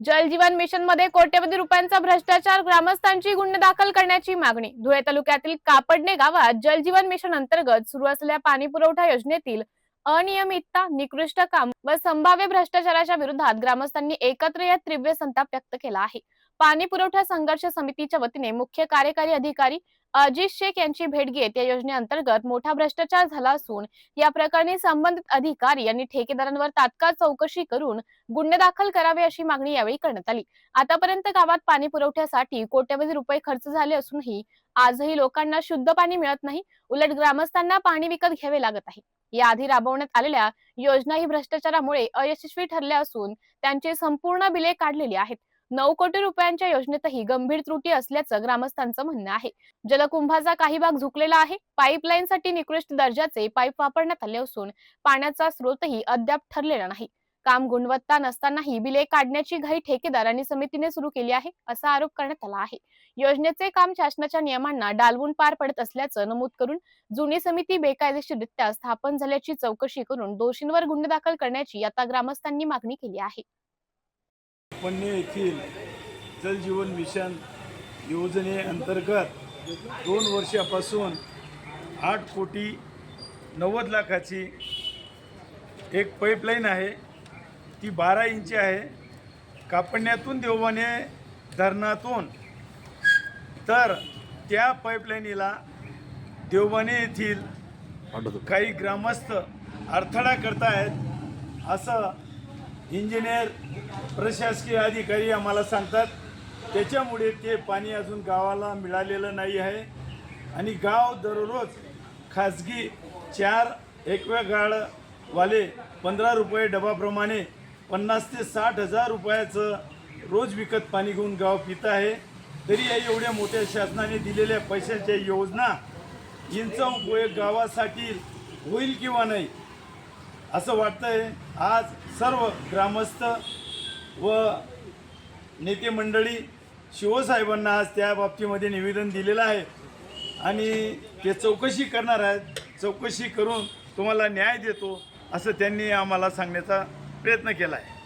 जलजीवन मिशनमध्ये कोट्यवधी रुपयांचा भ्रष्टाचार ग्रामस्थांची गुन्हे दाखल करण्याची मागणी. धुळे तालुक्यातील कापडणे गावात जलजीवन मिशन अंतर्गत सुरू असलेल्या पाणी पुरवठा योजनेतील अनियमितता निकृष्ट काम व संभाव्य भ्रष्टाचाराच्या विरोधात ग्रामस्थांनी एकत्र येत तीव्र संताप व्यक्त केला आहे. पाणी पुरवठा संघर्ष समितीच्या वतीने मुख्य कार्यकारी अधिकारी अजित शेख यांची भेट घेत या योजनेअंतर्गत मोठा भ्रष्टाचार झाला असून या प्रकरणी संबंधित अधिकारी यांनी ठेकेदारांवर तात्काळ चौकशी करून गुन्हे दाखल करावे अशी मागणी यावेळी करण्यात आली. आतापर्यंत गावात पाणी पुरवठ्यासाठी कोट्यवधी रुपये खर्च झाले असूनही आजही लोकांना शुद्ध पाणी मिळत नाही. उलट ग्रामस्थांना पाणी विकत घ्यावे लागत आहे. याआधी राबवण्यात आलेल्या योजना ही भ्रष्टाचारामुळे अयशस्वी ठरल्या असून त्यांची संपूर्ण बिले काढलेली आहेत. नऊ कोटी रुपयांच्या योजनेतही गंभीर त्रुटी असल्याचं ग्रामस्थांचं म्हणणं आहे. जलकुंभाचा काही भाग झुकलेला आहे. पाईपलाईनसाठी निकृष्ट दर्जाचे पाईप वापरण्यात आले असून पाण्याचा स्रोतही अद्याप ठरलेला नाही. काम गुणवत्ता नसतानाही बिले काढण्याची घाई ठेकेदारांनी समितीने सुरू केली आहे असा आरोप करण्यात आला आहे. योजनेचे काम शासनाच्या नियमांना डालवून पार पडत असल्याचं नमूद करून जुनी समिती बेकायदेशीररित्या स्थापन झाल्याची चौकशी करून दोषींवर गुन्हे दाखल करण्याची आता ग्रामस्थांनी मागणी केली आहे. पन्ने येथील जलजीवन मिशन योजनेअंतर्गत दोन वर्षापासून आठ कोटी नव्वद लाखाची एक पाईपलाईन आहे. ती बारा इंची आहे. कापण्यातून देवाने धरणातून. तर त्या पाईपलाईनीला देवबाने येथील काही ग्रामस्थ अडथळा करतायत असं इंजिनियर प्रशासकीय अधिकारी आम्हाला सांगतात त्याच्यामुळे ते पाणी अजून गावाला मिळालेलं नाही आहे. आणि गाव दररोज खाजगी चार एकव्या पंधरा रुपये डबाप्रमाणे पन्नास ते साठ हजार रुपयाचं रोज विकत पाणी घेऊन गाव पित आहे. तरी या एवढ्या मोठ्या शासनाने दिलेल्या पैशाच्या योजना यांचा उपयोग गावासाठी होईल किंवा नाही असं वाटतंय. आज सर्व ग्रामस्थ व नेते मंडळी शिवसाहेबांना आज त्या बाबतीमध्ये निवेदन दिलेलं आहे. आणि ते चौकशी करणार आहेत. चौकशी करून तुम्हाला न्याय देतो असं त्यांनी आम्हाला सांगण्याचा प्रयत्न केला आहे.